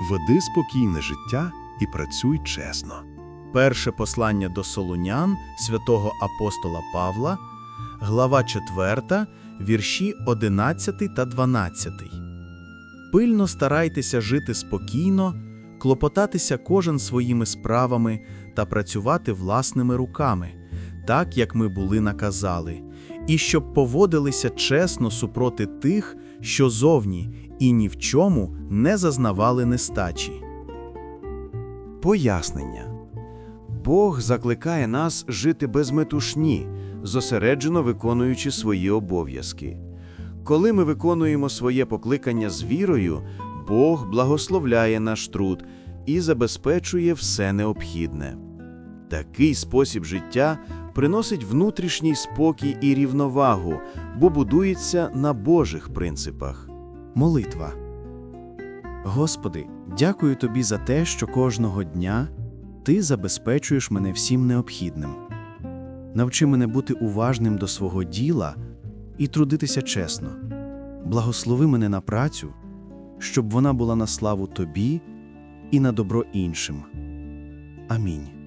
веди спокійне життя і працюй чесно. Перше послання до Солунян святого апостола Павла, глава 4, вірші 11 та 12. Пильно старайтеся жити спокійно, клопотатися кожен своїми справами та працювати власними руками, так як ми були наказали, і щоб поводилися чесно супроти тих, що зовні, і ні в чому не зазнавали нестачі. Пояснення. Бог закликає нас жити без метушні, зосереджено виконуючи свої обов'язки. Коли ми виконуємо своє покликання з вірою, Бог благословляє наш труд і забезпечує все необхідне. Такий спосіб життя приносить внутрішній спокій і рівновагу, бо будується на Божих принципах. Молитва. Господи, дякую Тобі за те, що кожного дня Ти забезпечуєш мене всім необхідним. Навчи мене бути уважним до свого діла і трудитися чесно. Благослови мене на працю, щоб вона була на славу Тобі і на добро іншим. Амінь.